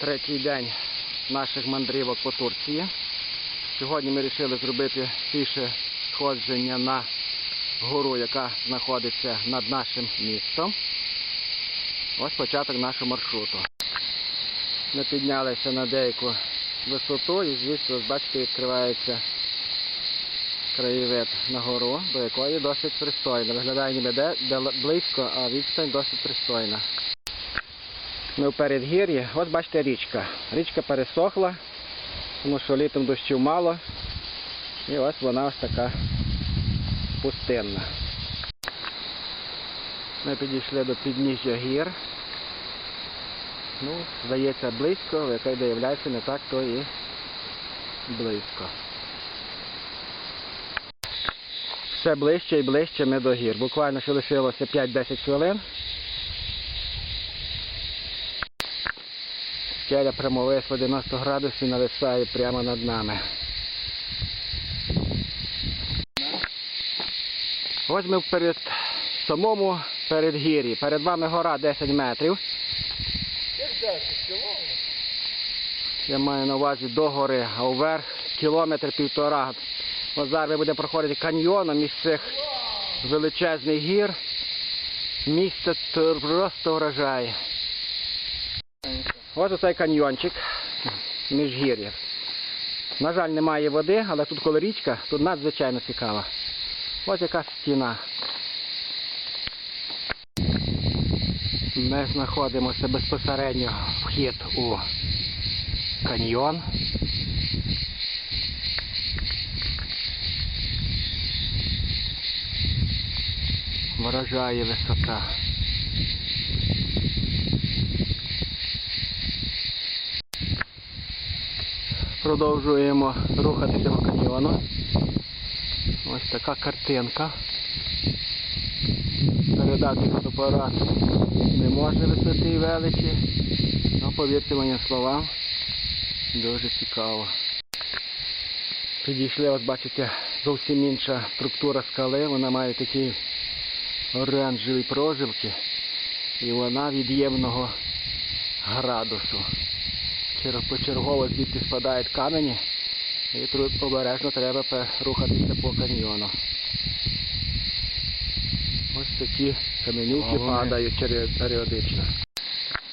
Третій день наших мандрівок по Турції. Сьогодні ми вирішили зробити піше сходження на гору, яка знаходиться над нашим містом. Ось початок нашого маршруту. Ми піднялися на деяку висоту і звідси, ось бачите, відкривається краєвид на гору, до якої досить пристойно. Виглядає ніби де, де близько, а відстань досить пристойна. Ми в передгір'ї, ось бачите річка. Річка пересохла, тому що літом дощів мало. І ось вона ось така пустинна. Ми підійшли до підніжжя гір. Ну, здається, близько, яка виявляється не так, то і близько. Все ближче і ближче ми до гір. Буквально ще лишилося 5-10 хвилин. Скеля прямовисла 90 градусів нависає прямо над нами. Ось ми перед самому передгір'ї. Перед вами гора 10 метрів. Я маю на увазі до гори, а вверх кілометр півтора. Ось зараз ми будемо проходити каньйоном між цих величезних гір. Місце просто вражає. Ось оцей каньйончик між гір'їв. На жаль, немає води, але тут коли річка, тут надзвичайно цікаво. Ось яка стіна. Ми знаходимося безпосередньо вхід у каньйон. Вражає висота. Продовжуємо рухатися по каньйону. Ось така картинка. Передати фотоапарат не може висоти і величі. Ну, повірте моїм словам, дуже цікаво. Підійшли, ось бачите, зовсім інша структура скали. Вона має такі оранжеві прожилки. І вона від'ємного градусу. Чер- Почергово звідти спадають камені. І тут обережно треба рухатися по каньйону. Ось такі каменюки падають періодично.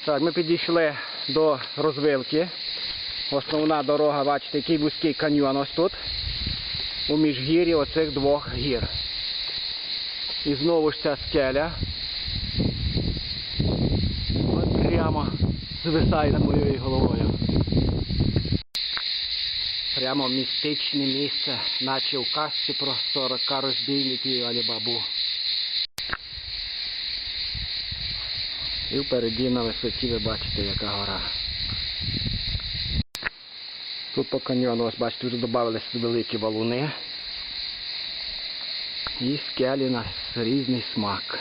Так, ми підійшли до розвилки. Основна дорога, бачите, який вузький каньйон ось тут. У міжгір'ї оцих двох гір. І знову ж ця скеля. От прямо звисає над моєю головою. Прямо містичне місце, наче в казці про 40 розбійників Алібабу. І впереді на висоті ви бачите, яка гора. Тут по каньйону, ось бачите, вже додавалися великі валуни. І скелі на різний смак.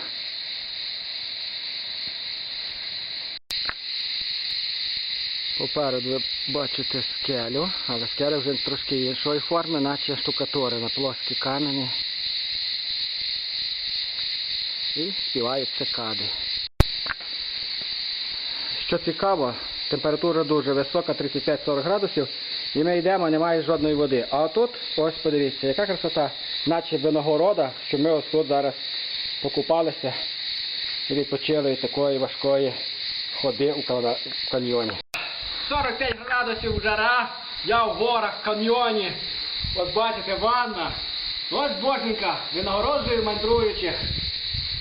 Попереду ви бачите скелю, але скеля вже трошки іншої форми, наче штукатурена, плоскі камені. І співають цикади. Що цікаво, температура дуже висока, 35-40 градусів, і ми йдемо, немає жодної води. А тут, ось подивіться, яка красота, наче виногорода, що ми ось тут зараз покупалися і відпочили від такої важкої ходи у каньйоні. 45 градусів жара, я в горах, в каньйоні. От бачите, ванна. Ось боженька, винагороджую мандруючих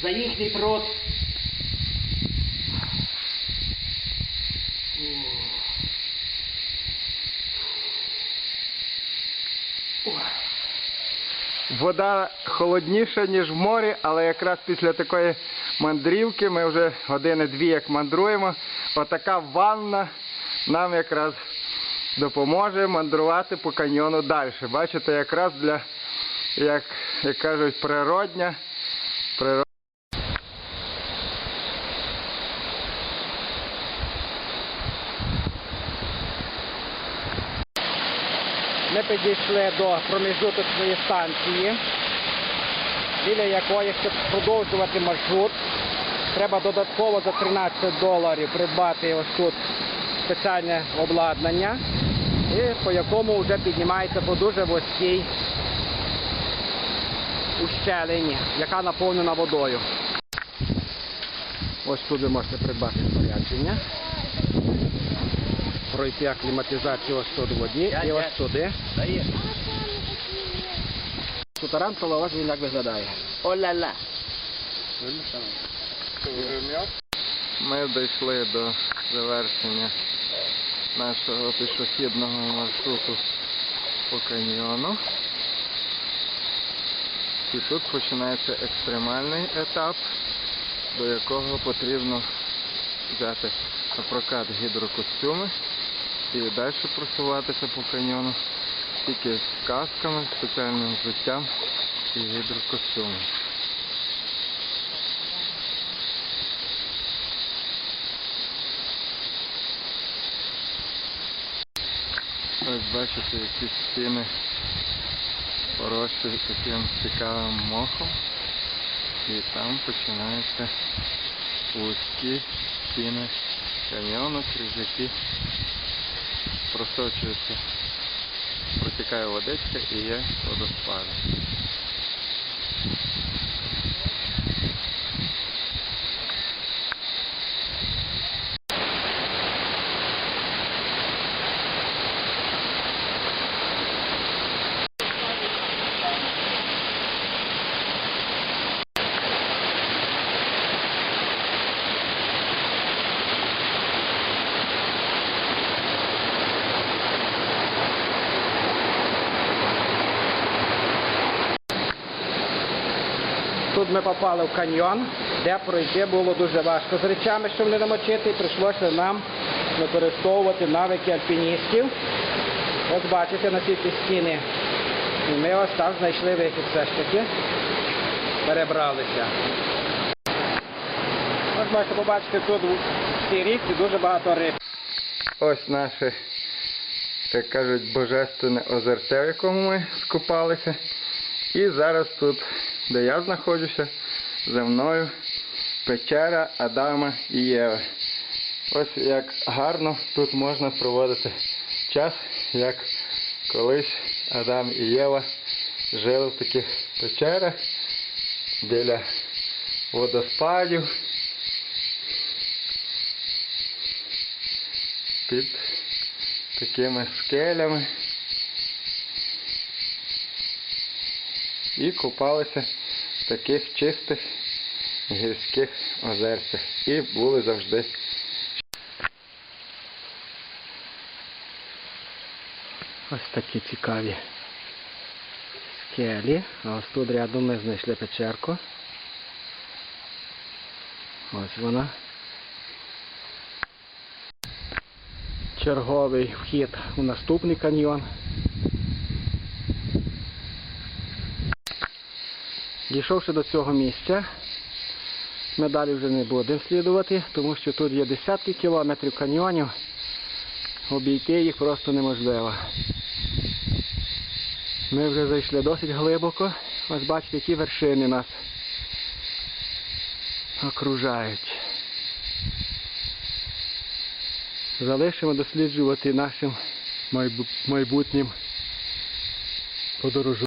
за їхній труд. Вода холодніша, ніж в морі, але якраз після такої мандрівки ми вже години-дві як мандруємо. Отака ванна нам якраз допоможе мандрувати по каньйону далі. Бачите, якраз для, як, як кажуть, природня. Ми підійшли до проміжуточної станції, біля якої, щоб продовжувати маршрут, треба додатково за 13 доларів придбати ось тут спеціальне обладнання, і по якому вже піднімається по дуже вузькій ущелині, яка наповнена водою. Ось тут ви можете придбати спорядження, пройти акліматизацію ось тут в воді і ось туди. Тарантула, ось він як виглядає. О-ля-ля. Ми дійшли до завершення нашого пішохідного маршруту по каньйону. І тут починається екстремальний етап, до якого потрібно взяти на прокат гідрокостюми і далі просуватися по каньйону тільки з касками, спеціальним взуттям і гідрокостюмом. Ось бачите, які стіни поросші таким цікавим мохом. І там починаються вузькі стіни каньйону, крізь які просочується, протікає водичка і є водоспади. Тут ми попали в каньйон, де пройти було дуже важко з речами, щоб не намочити, і прийшлося нам використовувати навики альпіністів. Ось бачите на ці ці стіни. І ми ось там знайшли вихід все ж таки. Перебралися. Ось можете побачити тут в цій річці дуже багато риб. Ось наше, як кажуть, божественне озерце, в якому ми скупалися. І зараз тут, де я знаходжуся, за мною печера Адама і Єви. Ось як гарно тут можна проводити час, як колись Адам і Єва жили в таких печерах біля водоспадів. під такими скелями і купалися в таких чистих гірських озерцях. І були завжди. Ось такі цікаві скелі. А ось тут рядом ми знайшли печерку. Ось вона. Черговий вхід у наступний каньйон. Дійшовши до цього місця, ми далі вже не будемо слідувати, тому що тут є десятки кілометрів каньйонів. Обійти їх просто неможливо. Ми вже зайшли досить глибоко. Ось бачите, які вершини нас окружають. Залишимо досліджувати нашим майбутнім подорожу.